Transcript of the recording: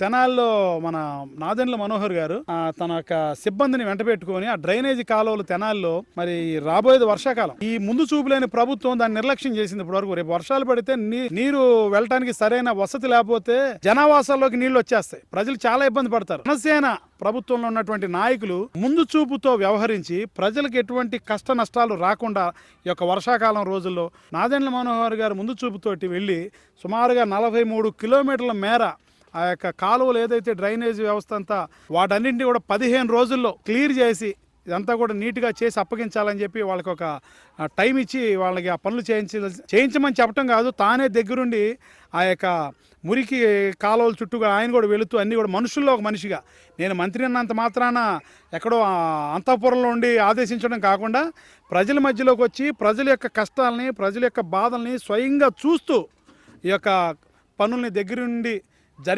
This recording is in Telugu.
తెనాల్లో మన నాదెండ్ల మనోహర్ గారు తన యొక్క సిబ్బందిని వెంట పెట్టుకుని ఆ డ్రైనేజీ కాలువలు తెనాల్లో మరి రాబోయేది వర్షాకాలం. ఈ ముందు చూపులేని ప్రభుత్వం దాన్ని నిర్లక్ష్యం చేసింది ఇప్పటి వరకు రేపు వర్షాలు పడితే నీరు వెళ్ళటానికి సరైన వసతి లేకపోతే జనావాసాల్లోకి నీళ్ళు వచ్చేస్తాయి. ప్రజలు చాలా ఇబ్బంది పడతారు. జనసేన ప్రభుత్వంలో ఉన్నటువంటి నాయకులు ముందు చూపుతో వ్యవహరించి ప్రజలకు ఎటువంటి కష్ట నష్టాలు రాకుండా ఈ యొక్క వర్షాకాలం రోజుల్లో నాదెండ్ల మనోహర్ గారు ముందు చూపుతోటి వెళ్ళి సుమారుగా నలభై మూడు కిలోమీటర్ల మేర ఆ యొక్క కాలువలు ఏదైతే డ్రైనేజ్ వ్యవస్థ అంతా వాటన్నింటినీ కూడా పదిహేను రోజుల్లో క్లియర్ చేసి ఇదంతా కూడా నీట్గా చేసి అప్పగించాలని చెప్పి వాళ్ళకి ఒక టైం ఇచ్చి వాళ్ళకి ఆ పనులు చేయించ చేయించమని చెప్పడం కాదు. తానే దగ్గరుండి ఆ యొక్క మురికి కాలువల చుట్టూ ఆయన కూడా వెళుతూ అన్నీ కూడా మనుషుల్లో ఒక మనిషిగా. నేను మంత్రి అన్నంత మాత్రాన ఎక్కడో అంతఃపురంలో ఉండి ఆదేశించడం కాకుండా ప్రజల మధ్యలోకి వచ్చి ప్రజల యొక్క కష్టాలని ప్రజల యొక్క బాధల్ని స్వయంగా చూస్తూ ఈ యొక్క పనుల్ని దగ్గరుండి